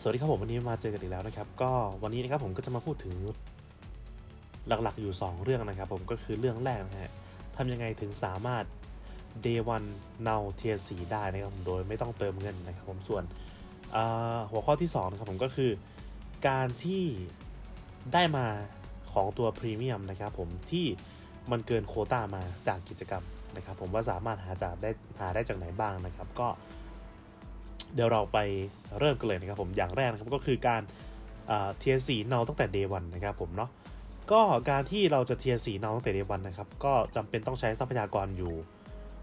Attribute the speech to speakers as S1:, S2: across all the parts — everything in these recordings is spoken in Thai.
S1: สวัสดีครับผมวันนี้มาเจอกันอีกแล้วนะครับ ก็วันนี้นะครับผมก็จะมาพูดถึงหลักๆอยู่ 2 เรื่องนะครับ ผมก็คือเรื่องแรกนะฮะทำยังไงถึงสามารถ day one now tier 4ได้นะครับผมโดยไม่ต้องเติมเงินนะครับ ผมส่วนหัวข้อที่2นะครับผมก็คือการที่ได้มาของตัวพรีเมียมนะครับผมที่มันเกินโคต้ามาจากกิจกรรมนะครับ ผมว่าสามารถหาจากได้หาได้จากไหนบ้างนะครับ ก็ เดี๋ยวเราไปเริ่มกันเลยนะครับผมอย่างแรกนะครับก็คือการเทียร์สีเนาตั้งแต่ day one นะครับผมเนาะก็การที่เราจะเทียร์สีเนาตั้งแต่ day one นะครับก็จำเป็นต้องใช้ทรัพยากรอยู่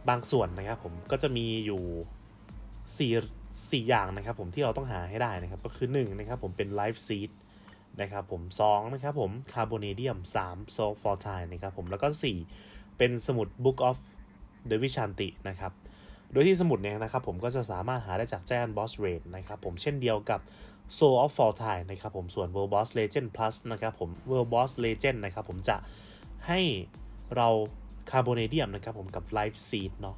S1: บางส่วนนะครับผมก็จะมีอยู่4 4อย่างนะครับผมที่เราต้องหาให้ได้นะครับก็คือ1นะครับผมเป็น life seed นะครับผม2นะครับผม carbonadium 3 so for time นะครับผมแล้วก็ 4 เป็นสมุด book of the Vishanti นะครับ โดยที่สมุดเนี่ยนะครับผมก็จะสามารถหาได้จาก Giant Boss Raid นะครับผมเช่นเดียวกับ Soul of Fall Time นะครับผมส่วน World Boss Legend Plus นะครับผม World Boss Legend นะครับผมจะให้เรา Carbonadium นะครับผมกับ Life Seed เนาะ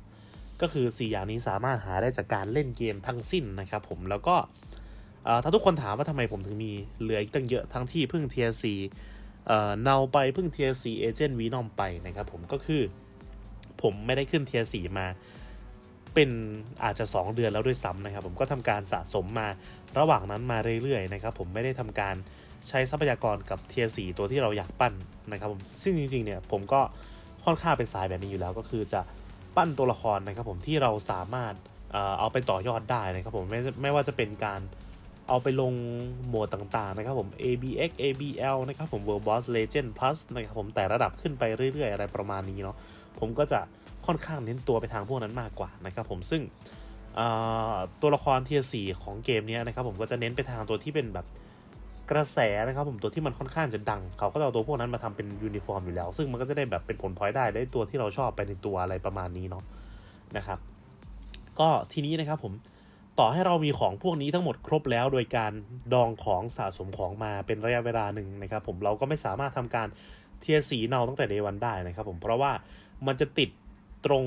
S1: ก็คือ 4 อย่างนี้สามารถหาได้จากการเล่นเกมทั้งสิ้นนะครับผมแล้วก็ถ้าทุกคนถามว่าทำไมผมถึงมีเหลืออีกตั้งเยอะทั้งที่เพิ่ง Tier 4เอ่อเนาไปเพิ่ง Tier 4 Agent Venom ไปนะครับผมก็คือผมไม่ได้ขึ้น Tier 4มา เป็นอาจจะ 2 เดือนแล้วด้วยซ้ำนะครับ ผมก็ทำการสะสมมาระหว่างนั้นมาเรื่อยๆนะครับผมไม่ได้ทำการใช้ทรัพยากรกับเทียร์สตัวที่เราอยากปั้นนะครับผมซึ่งจริงๆเนี่ยผมก็ค่อนข้างเป็นสายแบบนี้อยู่แล้วก็คือจะปั้นตัวละครนะครับผมที่เราสามารถเอ่อเอาไปต่อยอดได้นะครับผมไม่ไม่ว่าจะเป็นการเอาไปลงโหมดต่างๆนะครับผม ABX ABL นะครับผม World Boss Legend Plus นะครับผมแต่ระดับขึ้นไปเรื่อยๆ อะไรประมาณนี้เนาะผมก็จะ ค่อนข้างเน้นตัวไปทางพวกนั้นมากกว่านะครับผมซึ่งตัวละครเทียสี่ของเกมนี้นะครับผมก็จะเน้นไปทางตัวที่เป็นแบบกระแสนะครับผมตัวที่มันค่อนข้างจะดัง เขาก็จะเอาตัวพวกนั้นมาทำเป็นยูนิฟอร์มอยู่แล้ว ซึ่งมันก็จะได้แบบเป็นผลพลอยได้ได้ตัวที่เราชอบไปในตัวอะไรประมาณนี้เนาะนะครับ ก็ทีนี้นะครับผมต่อให้เรามีของพวกนี้ทั้งหมดครบแล้วโดยการดองของสะสมของมาเป็นระยะเวลาหนึ่งนะครับผมเราก็ไม่สามารถทำการเทียสีเนาตั้งแต่เดวันได้นะครับผมเพราะว่ามันจะติด ตรง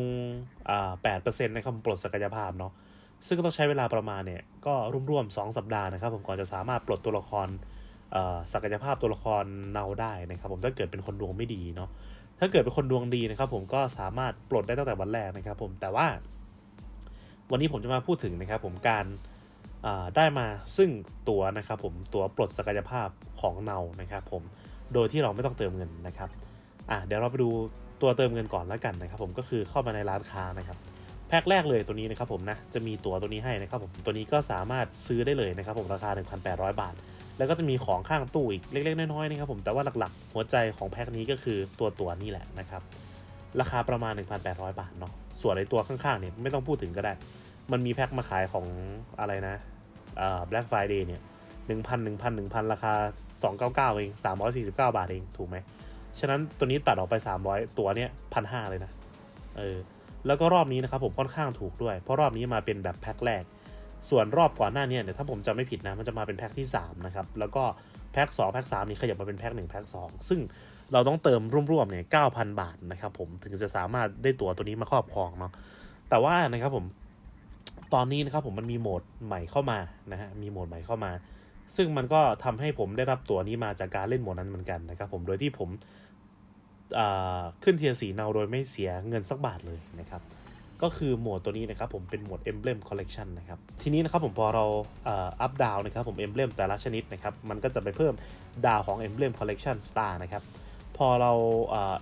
S1: แปดเปอร์เซ็นต์นครับปลดศักยภาพเนาะซึ่งก็ต้องใช้เวลาประมาณเนี่ยก็ร่วมๆ2สัปดาห์นะครับ ผมก่อนจะสามารถปลดตัวละครศักยภาพตัวละครเนาได้นะครับ ผมถ้าเกิดเป็นคนดวงไม่ดีเนาะถ้าเกิดเป็นคนดวงดีนะครับ ผมก็สามารถปลดได้ตั้งแต่วันแรกนะครับ ผมแต่ว่า วันนี้ผมจะมาพูดถึงนะครับ ผมการได้มาซึ่งตัวนะครับผมตัวปลดศักยภาพของเนานะครับ ผมโดยที่เราไม่ต้องเติมเงินนะครับอะเดี๋ยวเราไปดู ตัวเติมเงินก่อนแล้วกันนะครับผมก็คือเข้ามาในร้านค้านะครับแพ็คแรกเลยตัวนี้นะครับผมนะจะมีตัวตัวนี้ให้นะครับผมตัวนี้ก็สามารถซื้อได้เลยนะครับผมราคา 1,800 บาท แล้วก็จะมีของข้างตู้อีกเล็กๆน้อยๆนะครับผมแต่ว่าหลักๆ หัวใจของแพ็คนี้ก็คือตัวตัวนี้แหละนะครับราคาประมาณ 1,800 บาทเนาะส่วนในตัวข้างๆเนี่ยไม่ต้องพูดถึงก็ได้ มันมีแพ็คมาขายของอะไรนะเอ่า Black Friday เนี่ย1,000 1,000 1,000 ราคา 299 เอง 349 บาทเองถูกไหม ฉะนั้นตัวนี้ตัดออกไป 300 ตัวเนี้ยพันห้าเลยนะ เออ แล้วก็รอบนี้นะครับผมค่อนข้างถูกด้วย เพราะรอบนี้มาเป็นแบบแพ็คแรก ส่วนรอบก่อนหน้านี้เนี่ยถ้าผมจำไม่ผิดนะ มันจะมาเป็นแพ็คที่ 3 นะครับ แล้วก็แพ็ค2แพ็ค3นี่ขยับมาเป็นแพ็ค1แพ็ค2ซึ่งเราต้องเติมร่วมๆเนี่ย9,000 บาทนะครับผมถึงจะสามารถได้ตั๋วตัวนี้มาครอบครองเนาะ แต่ว่านะครับผม ตอนนี้นะครับผมมันมีโหมดใหม่เข้ามานะฮะ มีโหมดใหม่เข้ามา ซึ่งมันก็ทำให้ผมได้รับตัวนี้มาจากการเล่นหมดนั้นเหมือนกันนะครับผมโดยที่ผมขึ้นเทียร์สีเนาโดยไม่เสียเงินสักบาทเลยนะครับ ก็คือหมดตัวนี้นะครับผมเป็นหมวด Emblem Collection นะครับ ทีนี้นะครับผมพอเราอัพดาวนะครับผม Emblem แต่ละชนิดนะครับ มันก็จะไปเพิ่มดาวของ Emblem Collection Star นะครับ พอเรา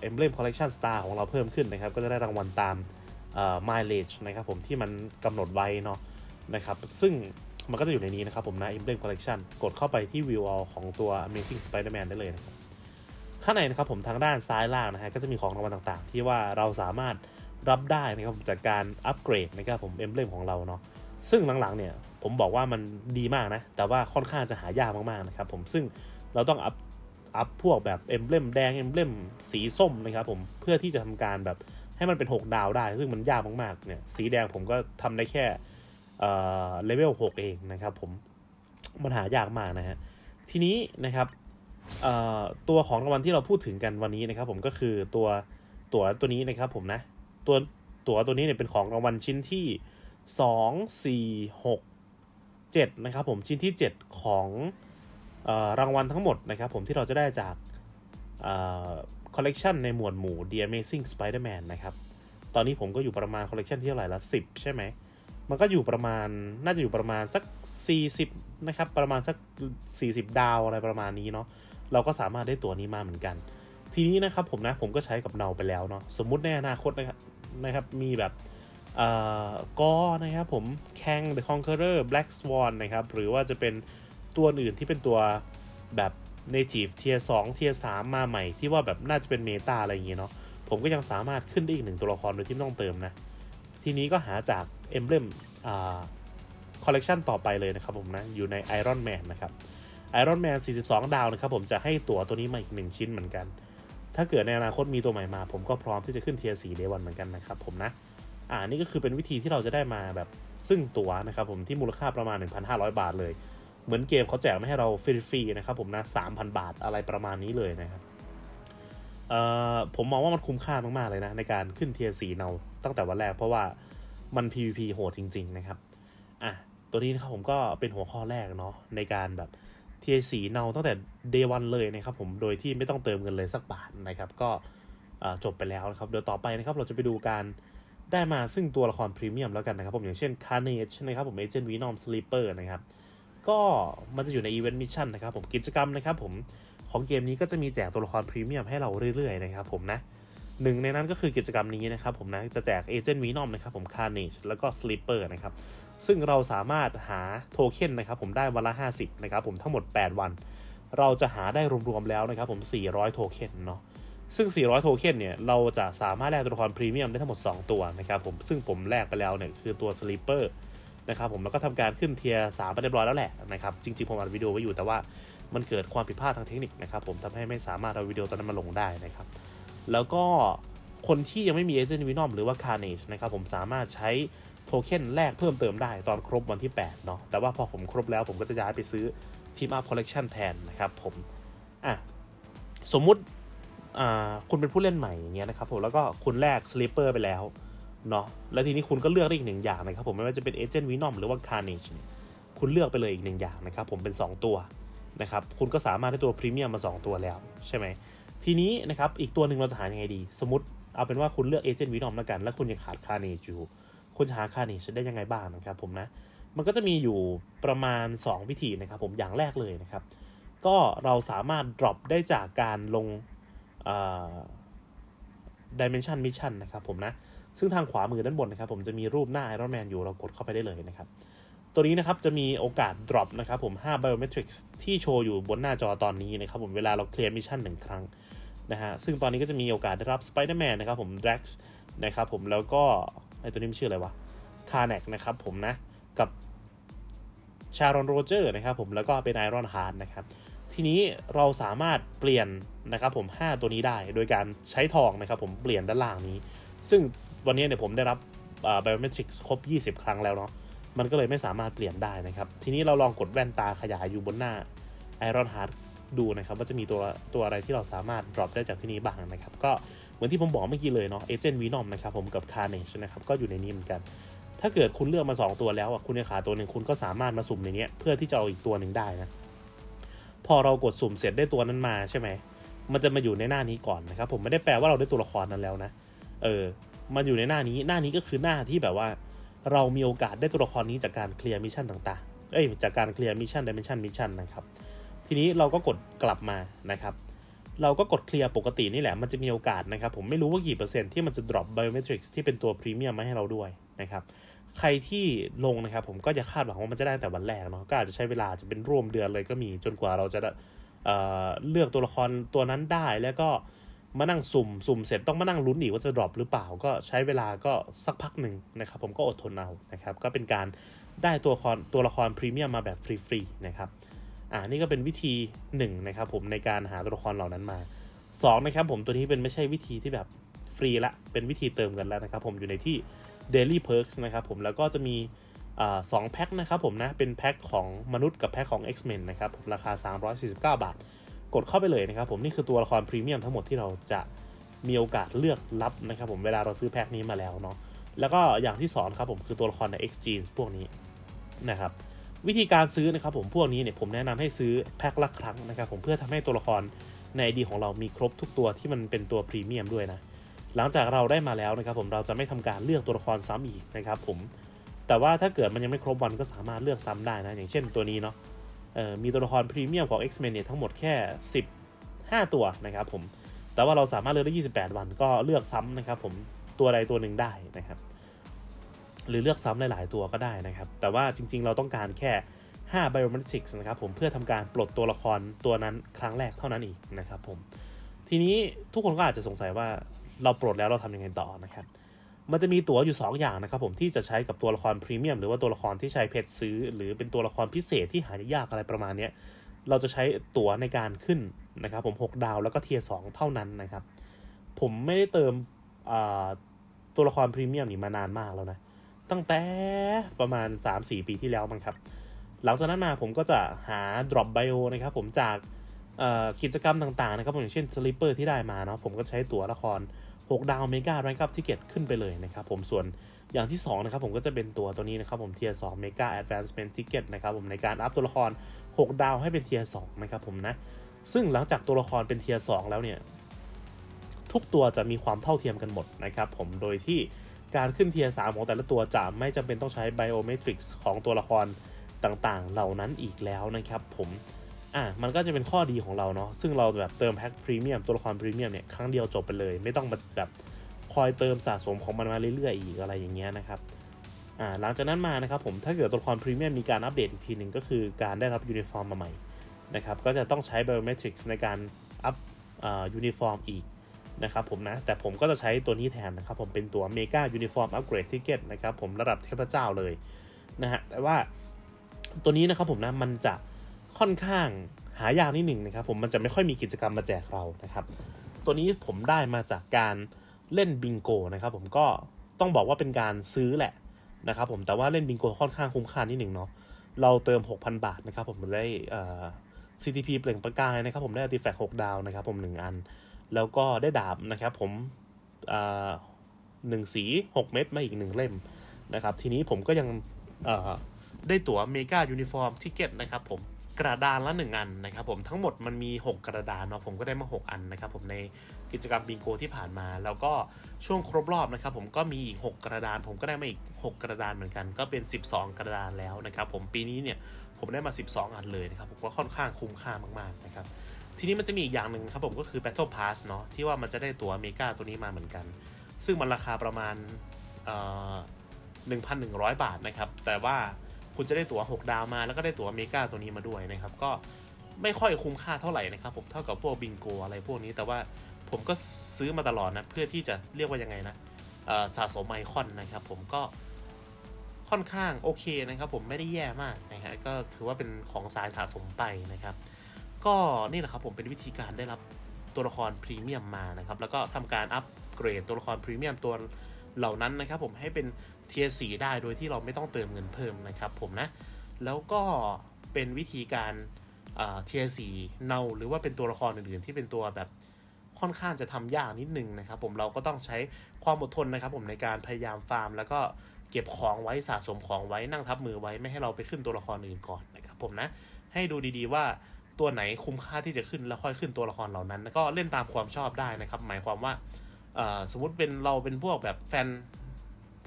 S1: Emblem Collection Star ของเราเพิ่มขึ้นนะครับ ก็จะได้รางวัลตาม mileage นะครับผมที่มันกำหนดไว้เนาะนะครับ ซึ่ง มันก็จะอยู่ในนี้นะครับผมนะ Emblem Collection กดเข้าไปที่ View All ของตัว Amazing Spider-Man ได้เลยนะครับข้างในนะครับผมทางด้านซ้ายล่างนะฮะก็จะมีของรางวัลต่างๆ ที่ว่าเราสามารถรับได้นะครับผมจากการอัปเกรดนะครับผมเอ็มเบลมของเราเนาะซึ่งหลังๆเนี่ยผมบอกว่ามันดีมากนะ แต่ว่าค่อนข้างจะหายากมากๆนะครับผมซึ่งเราต้องอัพอัพพวกแบบเอ็มเบลมแดงเอ็มเบลมสีส้มนะครับผมเพื่อที่จะทำการแบบให้มันเป็น 6 ดาวได้ ซึ่งมันยากมากๆเนี่ยสีแดงผมก็ทำได้แค่ เอ่อเลเวล6เองนะครับผมมันหายากมากนะฮะทีนี้นะครับตัวของรางวัลที่เราพูดถึงกันวันนี้นะครับผมก็คือตัวตัวตัวนี้นะครับผมนะตัวตัวตัวนี้เนี่ยเป็นของรางวัลชิ้นที่สองสี่หก7นะครับผมชิ้นที่7ของเออรางวัลทั้งหมดนะครับผมที่เราจะได้จากคอลเลกชันในหมวดหมู่ The Amazing Spider-Man นะครับ ตอนนี้ผมก็อยู่ประมาณคอลเลกชันที่เท่าไหร่ละ10 ใช่ไหม มันก็อยู่ประมาณน่าจะอยู่ประมาณสัก 40 นะครับ ประมาณสัก 40 ดาวอะไรประมาณนี้เนาะเราก็สามารถได้ตัวนี้มาเหมือนกัน ทีนี้นะครับผมนะผมก็ใช้กับเนาไปแล้วเนาะสมมุติในอนาคตนะครับนะครับมีแบบเอ่อกอนะครับผม Kang the Conqueror Black Swan นะครับ หรือว่าจะเป็นตัวอื่นที่เป็นตัวแบบ native tier 2 tier 3 มาใหม่ที่ว่าแบบน่าจะเป็นเมตาอะไรอย่างเงี้ยเนาะผมก็ยังสามารถขึ้นได้อีกหนึ่งตัวละครโดยที่ไม่ต้องเติมนะ ทีนี้ก็หาจาก Emblem อ่าคอลเลกชันต่อไปเลยนะครับผมนะ อยู่ใน Iron Man นะครับ Iron Man 42 ดาวนะครับผมจะให้ตั๋วตัวนี้มาอีก 1 ชิ้นเหมือนกัน ถ้าเกิดในอนาคตมีตัวใหม่มา ผมก็พร้อมที่จะขึ้นเทียร์4 day 1เหมือนกันนะครับผมนะอ่านี่ก็คือเป็นวิธีที่เราจะได้มาแบบซึ่งตั๋วนะครับผมที่มูลค่าประมาณ 1,500 บาทเลย เหมือนเกมเขาแจกไมาให้เราฟรีๆนะครับผมนะ 3,000 บาทอะไรประมาณนี้เลยนะครับเอ่อผมมองว่ามันคุ้มค่ามากๆเลยนะในการขึ้นเทียร์สีเนาตั้งแต่วันแรกเพราะว่า มัน PVP โหดจริง ๆ นะครับ อะ ตัวนี้นะครับผมก็เป็นหัวข้อแรกเนาะในการแบบเทียร์สีเนาตั้งแต่ day one เลยนะครับผมโดยที่ไม่ต้องเติมเงินเลยสักบาทนะครับ ก็จบไปแล้วนะครับ เดี๋ยวต่อไปนะครับเราจะไปดูการได้มาซึ่งตัวละครพรีเมียมแล้วกันนะครับ ผมอย่างเช่น Carnage นะครับผม Agent Venom Sleeper นะครับ ก็มันจะอยู่ในอีเวนต์มิชชั่นนะครับผมกิจกรรมนะครับผมของเกมนี้ก็จะมีแจกตัวละครพรีเมียมให้เราเรื่อยๆนะครับผมนะ หนึ่งในนั้นก็คือกิจกรรมนี้นะครับผมนะจะแจกเอเจนต์วีนอมนะครับผมคาร์เนจแล้วก็สลิปเปอร์นะครับซึ่งเราสามารถหาโทเค็นนะครับผมได้วันละ 50นะครับผมทั้งหมด 8 วัน เราจะหาได้รวมๆแล้วนะครับผม 400 โทเค็นเนาะซึ่ง 400 โทเค็นเนี่ย เราจะสามารถแลกตัวละครพรีเมียมได้ทั้งหมด 2 ตัวนะครับผม ซึ่งผมแลกไปแล้วเนี่ย คือตัวสลิปเปอร์นะครับผม แล้วก็ทำการขึ้นเทียร์สามไปเรียบร้อยแล้วแหละนะครับ จริงๆ ผมอัดวิดีโอไว้อยู่แต่ว่ามันเกิดความผิดพลาดทางเทคนิคนะครับผมทำให้ไม่สามารถเอาวิดีโอตอนนั้นมาลงได้นะครับ แล้วก็คนที่ยังไม่มีเอเจนต์วินอมหรือว่า Carnage นะครับผมสามารถใช้โทเค็นแลกเพิ่มเติมได้ตอนครบวันที่ 8 เนาะแต่ว่าพอผมครบแล้วผมก็จะย้ายไปซื้อทีมอัพคอลเลกชันแทนนะครับผมอะสมมุติอ่าคุณเป็นผู้เล่นใหม่อย่างเงี้ยนะครับผมแล้วก็คุณแลกสลิปเปอร์ไปแล้วเนาะแล้วทีนี้คุณก็เลือกได้อีกหนึ่งอย่างนะครับผมไม่ว่าจะเป็นเอเจนต์วีนอมหรือว่าคาร์เนจคุณเลือกไปเลยอีกหนึ่งอย่างนะครับผมเป็น 2 ตัวนะครับคุณก็สามารถได้ตัวพรีเมียมมา 2 ตัวแล้วใช่ไหม ทีนี้นะครับอีกตัวหนึ่งเราจะหายังไงดี สมมติเอาเป็นว่าคุณเลือกเอเจนต์วีนอมแล้วกัน แล้วคุณยังขาดคาร์เนจอยู่คุณจะหาคาร์เนจได้ยังไงบ้างนะครับผมนะมันก็จะมีอยู่ประมาณ 2 วิธีนะครับผมอย่างแรกเลยนะครับ ก็เราสามารถ drop ได้จากการลงดิเมนชันมิชชั่นนะครับผมนะ ซึ่งทางขวามือด้านบนนะครับ ผมจะมีรูปหน้า Iron Man อยู่เรากดเข้าไปได้เลยนะครับ ตัวนี้นะครับจะมีโอกาส drop นะครับผม5 biometrics ที่โชว์อยู่บนหน้าจอตอนนี้นะครับผมเวลาเราเคลียร์มิชชั่นหนึ่งครั้งนะฮะซึ่งตอนนี้ก็จะมีโอกาสได้รับ Spider-Man นะครับผม Drax นะครับผมแล้วก็ไอตัวนี้มันชื่ออะไรวะ c a r n a c นะครับผมนะ กับชารอนโรเจอร์นะครับผมแล้วก็เป็นไอรอนฮาร์ดนะครับ ทีนี้เราสามารถเปลี่ยนนะครับผม 5 ตัวนี้ได้โดยการใช้ทองนะครับผมเปลี่ยนด้านล่างนี้ ซึ่งวันนี้เนี่ยผมได้รับไบโอเมตริกครบ 20 ครั้งแล้วเนาะ มันก็เลยไม่สามารถเปลี่ยนได้นะครับ ทีนี้เราลองกดแว่นตาขยายอยู่บนหน้า Iron Heart ดูนะครับว่าจะมีตัวตัวอะไรที่เราสามารถ drop ได้จากที่นี้บ้างนะครับ ก็เหมือนที่ผมบอกเมื่อกี้เลยเนาะ Agent Venom นะครับผมกับ Carnage นะครับก็อยู่ในนี้เหมือนกัน ถ้าเกิดคุณเลือกมา 2 ตัวแล้วอะคุณยังขาตัวหนึ่งคุณก็สามารถมาสุ่มในนี้เพื่อที่จะเอาอีกตัวหนึ่งได้นะ พอเรากดสุ่มเสร็จได้ตัวนั้นมาใช่ไหม มันจะมาอยู่ในหน้านี้ก่อนนะครับ ผมไม่ได้แปลว่าเราได้ตัวละครนั้นแล้วนะ เออ มันอยู่ในหน้านี้ หน้านี้ก็คือหน้าที่แบบว่า เรามีโอกาสได้ตัวละครนี้จากการเคลียร์มิชชั่นต่างๆ เอ้ยจากการเคลียร์มิชชั่นดิเมนชั่นมิชชั่นนะครับ ทีนี้เราก็กดกลับมานะครับ เราก็กดเคลียร์ปกตินี่แหละ มันจะมีโอกาสนะครับ ผมไม่รู้ว่ากี่เปอร์เซ็นต์ที่มันจะ drop biometrics ที่เป็นตัวพรีเมียมมาให้เราด้วยนะครับ ใครที่ลงนะครับผมก็จะคาดหวังว่ามันจะได้แต่วันแรกเนาะ ก็อาจจะใช้เวลาจะเป็นร่วมเดือนเลยก็มี จนกว่าเราจะเเลือกตัวละครตัวนั้นได้แล้วก็ มานั่งสุ่มสุ่มเสร็จต้องมานั่งลุ้นอีกว่าจะดรอปหรือเปล่า ก็ใช้เวลาก็สักพักหนึ่งนะครับ ผมก็อดทนเอานะครับ ก็เป็นการได้ตัวละครตัวละครพรีเมียมมาแบบฟรีๆนะครับอ่านี่ก็เป็นวิธี1นะครับผมในการหาตัวละครเหล่านั้นมา 2 นะครับผมตัวนี้เป็นไม่ใช่วิธีที่แบบฟรีละเป็นวิธีเติมกันแล้วนะครับ ผมอยู่ในที่ Daily Perks นะครับผมแล้วก็จะมีสองแพ็คนะครับผมนะเป็นแพ็คของมนุษย์กับแพ็คของ X-Men นะครับผมราคา 349 บาท กดเข้าไปเลยนะครับผมนี่คือตัวละครพรีเมียมทั้งหมดที่เราจะมีโอกาสเลือกรับนะครับผมเวลาเราซื้อแพ็คนี้มาแล้วเนาะแล้วก็อย่างที่สองครับผมคือตัวละครใน X Genes พวกนี้นะครับวิธีการซื้อนะครับผมพวกนี้เนี่ยผมแนะนำให้ซื้อแพ็คละครั้งนะครับผมเพื่อทำให้ตัวละครใน ID ของเรามีครบทุกตัวที่มันเป็นตัวพรีเมียมด้วยนะหลังจากเราได้มาแล้วนะครับผมเราจะไม่ทำการเลือกตัวละครซ้ำอีกนะครับผมแต่ว่าถ้าเกิดมันยังไม่ครบวันก็สามารถเลือกซ้ำได้นะอย่างเช่นตัวนี้เนาะ มีตัวละครพรีเมียมของ X-Men เนี่ยทั้งหมดแค่ 15 ตัวนะครับผม แต่ว่าเราสามารถเลือกได้ 28 วันก็เลือกซ้ำนะครับผมตัวใดตัวหนึ่งได้นะครับ หรือเลือกซ้ำหลาย ๆ ตัวก็ได้นะครับ แต่ว่าจริง ๆ เราต้องการแค่5 biometrics นะครับผมเพื่อทำการปลดตัวละครตัวนั้นครั้งแรกเท่านั้นอีกนะครับผมทีนี้ทุกคนก็อาจจะสงสัยว่าเราปลดแล้วเราทำยังไงต่อนะครับ มันจะมีตั๋วอยู่ 2 อย่างนะครับผมที่จะใช้กับตัวละครพรีเมียมหรือว่าตัวละครที่ใช้เพชรซื้อ หรือเป็นตัวละครพิเศษที่หายากอะไรประมาณนี้เราจะใช้ตั๋วในการขึ้นนะครับผม 6 ดาวแล้วก็เทียร์สเท่านั้นนะครับ ผมไม่ได้เติมตัวละครพรีเมียมนี่มานานมากแล้วนะ ตั้งแต่ประมาณ 3-4 ปีที่แล้วมั้งครับ หลังจากนั้นมาผมก็จะหา drop bio นะครับผมจากกิจกรรมต่างๆนะครับผมอย่างเช่น sleeper ที่ได้มาเนาะผมก็ใช้ตั๋วละคร 6 ดาวเมกาแรงคับทิเก็ตขึ้นไปเลยนะครับผมส่วนอย่างที่2นะครับผมก็จะเป็นตัวตัวนี้นะครับผมเทียร์2เมกาแอด a านซ์เมนทิเก็ตนะครับผมในการอัพตัวละคร 6 ดาวให้เป็นเทียร์2นะครับผมนะซึ่งหลังจากตัวละครเป็นเทียร์2แล้วเนี่ยทุกตัวจะมีความเท่าเทียมกันหมดนะครับผมโดยที่การขึ้นเทียร์3ของแต่ละตัวจะไม่จำเป็นต้องใช้ไบโอเมตริกส์ของตัวละครต่างๆ เหล่านั้นอีกแล้วนะครับผม อะมันก็จะเป็นข้อดีของเราเนาะซึ่งเราแบบเติมแพ็คพรีเมียมตัวละครพรีเมียมเนี่ยครั้งเดียวจบไปเลย ไม่ต้องมาแบบคอยเติมสะสมของมันมาเรื่อยๆอีกอะไรอย่างเงี้ยนะครับอ่าหลังจากนั้นมานะครับผมถ้าเกิดตัวละครพรีเมียมมีการอัปเดตอีกทีหนึ่งก็คือการได้รับยูนิฟอร์มมาใหม่นะครับก็จะต้องใช้ไบโอเมตริกส์ในการอัพอ่ายูนิฟอร์มอีกนะครับผมนะแต่ผมก็จะใช้ตัวนี้แทนนะครับผมเป็นตัว Mega Uniform Upgrade Ticket นะครับผมระดับเทพเจ้าเลยนะฮะแต่ว่าตัวนี้นะครับผมนะมันจะ ค่อนข้างหายากนิดหนึ่งนะครับผมมันจะไม่ค่อยมีกิจกรรมมาแจกเรานะครับ ตัวนี้ผมได้มาจากการเล่นบิงโกนะครับผมก็ต้องบอกว่าเป็นการซื้อแหละนะครับผมแต่ว่าเล่นบิงโกค่อนข้างคุ้มค่านิดหนึ่งเนาะเราเติม 6,000 บาทนะครับผมได้ CTP เปล่งประกายนะครับผมได้ Artifact 6 ดาวนะครับผม 1 อัน แล้วก็ได้ดาบนะครับผมหนึ่งสี 6 เม็ดมาอีก 1 เล่มนะครับ ทีนี้ผมก็ยังได้ตั๋วเมกายูนิฟอร์มทิเก็ตนะครับผม กระดานละ 1 อันนะครับผมทั้งหมดมันมี 6 กระดานเนาะผมก็ได้มา 6 อันนะครับผมในกิจกรรมบิงโกที่ผ่านมา แล้วก็ช่วงครบรอบนะครับผมก็มีอีก 6 กระดาน ผมก็ได้มาอีก 6 กระดานเหมือนกัน ก็เป็น 12 กระดานแล้วนะครับผมปีนี้เนี่ยผมได้มา 12 อันเลยนะครับผมก็ค่อนข้างคุ้มค่ามากๆนะครับทีนี้มันจะมีอีกอย่างหนึ่งครับผมก็คือ Battle Pass เนาะที่ว่ามันจะได้ตั๋วอเมริกาตัวนี้มาเหมือนกัน ซึ่งมันราคาประมาณเอ่อ1,100 บาทนะครับแต่ว่า คุณจะได้ตั๋ว 6 ดาวมา แล้วก็ได้ตั๋วอเมริกาตัวนี้มาด้วยนะครับ ก็ไม่ค่อยคุ้มค่าเท่าไหร่นะครับผมเท่ากับพวกบิงโกอะไรพวกนี้แต่ว่าผมก็ซื้อมาตลอดนะ เพื่อที่จะเรียกว่ายังไงนะสะสมไอคอนนะครับ ผมก็ค่อนข้างโอเคนะครับ ผมไม่ได้แย่มากนะฮะก็ถือว่าเป็นของสายสะสมไปนะครับ ก็นี่แหละครับผมเป็นวิธีการได้รับตัวละครพรีเมียมมานะครับ แล้วก็ทำการอัปเกรดตัวละครพรีเมียมตัวเหล่านั้นนะครับ ผมให้เป็น เทียร์สีได้โดยที่เราไม่ต้องเติมเงินเพิ่มนะครับผมนะ แล้วก็เป็นวิธีการเทียร์สีเนาหรือว่าเป็นตัวละครอื่นๆ ที่เป็นตัวแบบค่อนข้างจะทำยากนิดนึงนะครับผมเราก็ต้องใช้ความอดทนนะครับ ผมในการพยายามฟาร์ม แล้วก็เก็บของไว้สะสมของไว้นั่งทับมือไว้ไม่ให้เราไปขึ้นตัวละครอื่นก่อนนะครับผมนะให้ดูดีๆว่าตัวไหนคุ้มค่าที่จะขึ้นแล้วค่อยขึ้นตัวละครเหล่านั้นแล้วก็เล่นตามความชอบได้นะครับ หมายความว่าสมมุติเป็นเราเป็นพวกแบบแฟน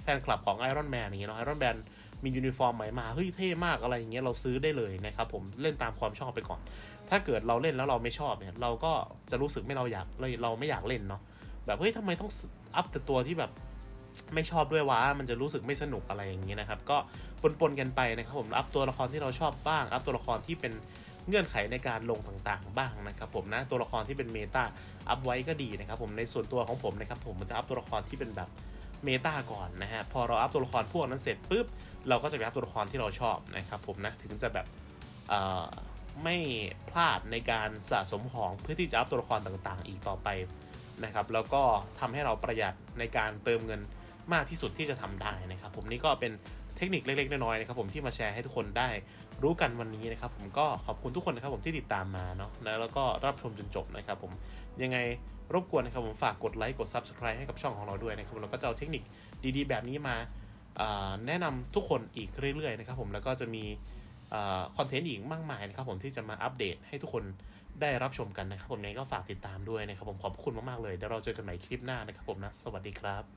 S1: ฟนคลับของไอรอนแมนอย่างเงี้ยเนาะไอรอนแมนมียูนิฟอร์มใหม่มา เฮ้ยเท่มากอะไรอย่างเงี้ยเราซื้อได้เลยนะครับผมเล่นตามความชอบไปก่อน ถ้าเกิดเราเล่นแล้วเราไม่ชอบเนี่ยเราก็จะรู้สึกไม่เราอยากเราเราไม่อยากเล่นเนาะแบบเฮ้ยทำไมต้องอัพแต่ตัวที่แบบไม่ชอบด้วยวะมันจะรู้สึกไม่สนุกอะไรอย่างเงี้ยนะครับ ก็ปนๆกันไปนะครับผม อัพตัวละครที่เราชอบบ้าง อัพตัวละครที่เป็นเงื่อนไขในการลงต่างๆ บ้างนะครับผมนะ ตัวละครที่เป็นเมตาอัพไว้ก็ดีนะครับผม ในส่วนตัวของผมนะครับผมมันจะอัพตัวละครที่เป็นแบบ เมตาก่อนนะฮะ พอเราอัพตัวละครพวกนั้นเสร็จปุ๊บ เราก็จะไปอัพตัวละครที่เราชอบนะครับผมนะ ถึงจะแบบไม่พลาดในการสะสมของเพื่อที่จะอัพตัวละครต่างๆ อีกต่อไปนะครับ แล้วก็ทำให้เราประหยัดในการเติมเงินมากที่สุดที่จะทำได้นะครับ ผมนี่ก็เป็น เทคนิคเล็กๆน้อยๆนะครับผมที่มาแชร์ให้ทุกคนได้รู้กันวันนี้นะครับผมก็ขอบคุณทุกคนนะครับผมที่ติดตามมาเนาะแล้วก็รับชมจนจบนะครับผมยังไงรบกวนนะครับผมฝากกดไลค์กด Subscribe ให้กับช่องของเราด้วยนะครับเราก็จะเอาเทคนิคดีๆ แบบนี้มาแนะนำทุกคนอีกเรื่อยๆนะครับผมแล้วก็จะมีคอนเทนต์อีกมากมายนะครับผมที่จะมาอัปเดตให้ทุกคนได้รับชมกันนะครับผมยังไงก็ฝากติดตามด้วยนะครับผมขอบคุณมากๆเลยเดี๋ยวเราเจอกันใหม่คลิปหน้านะครับผมนะ สวัสดีครับ